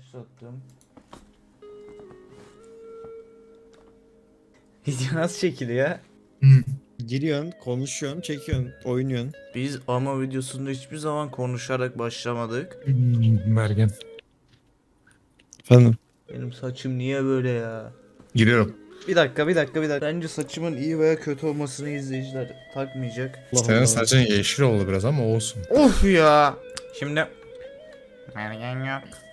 Başlattım. Video nasıl çekiliyor? Giriyorsun, konuşuyorsun, çekiyorsun, oynuyorsun. Biz ama videosunda hiçbir zaman konuşarak başlamadık. Mergen. Efendim? Benim saçım niye böyle ya? Giriyorum. Bir dakika bir dakika bir dakika. Bence saçımın iyi veya kötü olmasını izleyiciler takmayacak. Senin saçın yeşil oldu biraz ama olsun. Of ya. Şimdi Mergen yok.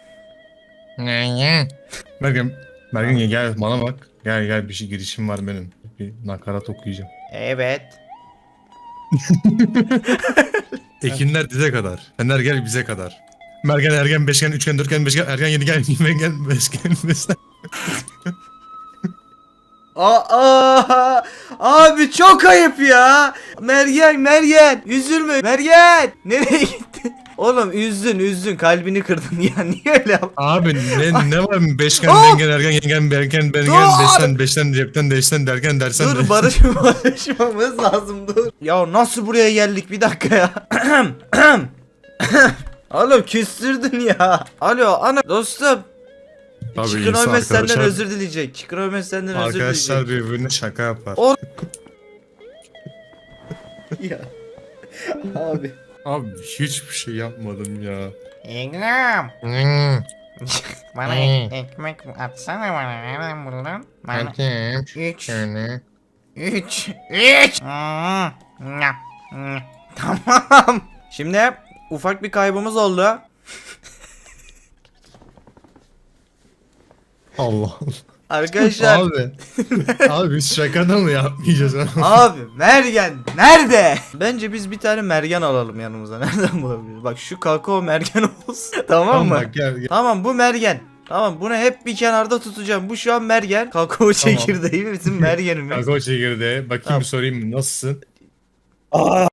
Mergen. Mergen. Mergen gel bana bak. Gel gel bir şey girişim var benim. Bir nakarat okuyacağım. Evet. Ekinler dize kadar. Fener gel bize kadar. Mergen, ergen, beşgen, üçgen, dörtgen, beşgen, ergen, yedigen, yedigen, beşgen, beşgen. Aa, abi çok ayıp ya. Mergen Mergen üzülme Mergen. Nereye gitti? Oğlum üzdün üzdün kalbini kırdın ya niye öyle yaptın? Abi ne, ne var mı? Beşgen, Hop! bengen, ergen, yengen, bergen, bergen, Dur! beşten, beşten, cepten, deşten, derken, dersen Dur de. barış barışmamız lazım dur. Ya nasıl buraya geldik bir dakika ya. Oğlum küstürdün ya. Alo ana dostum. Tabii Çıkın Ömer senden arkadaşlar. özür dileyecek. Çıkın Ömer senden özür Arkadaşlar dileyecek. birbirine şaka yapar. O- ya. Abi. Abi hiçbir şey yapmadım ya. İlgam. Hmm. Bana ek- ekmek atsana bana. Nereden buldun? Bana Bakayım. üç. Şöyle. Üç. Üç. Hmm. Nyam. Hmm. Tamam. Şimdi ufak bir kaybımız oldu. Allah Arkadaşlar Abi. abi biz şakada mı yapmayacağız? Abi Mergen nerede? Bence biz bir tane Mergen alalım yanımıza. Nereden bulabiliriz? Bak şu kakao Mergen olsun. tamam Tamam mı? bak gel gel. Tamam bu Mergen. Tamam bunu hep bir kenarda tutacağım. Bu şu an Mergen. Kakao çekirdeği bizim Mergen'imiz. Kakao çekirdeği. Bakayım Tamam. bir sorayım? Nasılsın? Aa,